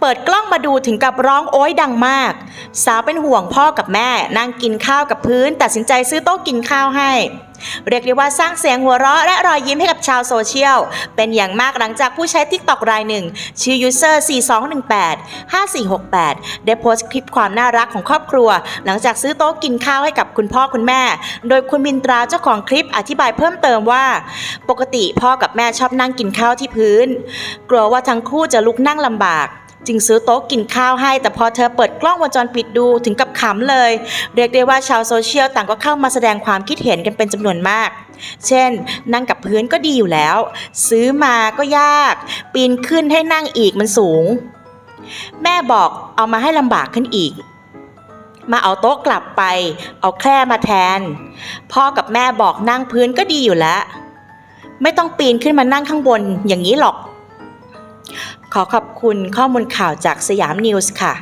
เปิดกล้องมาดูถึงกับร้องโอ๊ยดังมาก สาวเป็นห่วงพ่อกับแม่ นั่งกินข้าวกับพื้น ตัดสินใจซื้อโต๊ะกินข้าวให้ เรียกได้ว่าสร้างเสียงหัวเราะและรอยยิ้มให้กับชาวโซเชียล เป็นอย่างมากหลังจากผู้ใช้ TikTok รายหนึ่ง ชื่อ user 4218 5468 ได้โพสต์คลิปความน่ารักของครอบครัว หลังจากซื้อโต๊ะกินข้าวให้กับคุณพ่อคุณแม่ โดยคุณมินตราเจ้าของคลิปอธิบายเพิ่มเติมว่า ปกติพ่อกับแม่ชอบนั่งกินข้าวที่พื้น กลัวว่าทั้งคู่จะลุกนั่งลำบาก จึงซื้อโต๊ะกินข้าวให้ แต่พอเธอเปิดกล้องวงจรปิดดูถึงกับขำเลย เรียกได้ว่าชาวโซเชียลต่างก็เข้ามาแสดงความคิดเห็นกันเป็นจำนวนมาก เช่น นั่งกับพื้นก็ดีอยู่แล้ว ซื้อมาก็ยาก ปีนขึ้นให้นั่งอีกมันสูง แม่บอกเอามาให้ลำบากขึ้นอีก มาเอาโต๊ะกลับไป เอาแคร่มาแทน พ่อกับแม่บอกนั่งพื้นก็ดีอยู่แล้ว ไม่ต้องปีนขึ้นมานั่งข้างบนอย่างนี้หรอก ขอขอบคุณข้อมูลข่าวจากสยามนิวส์ค่ะ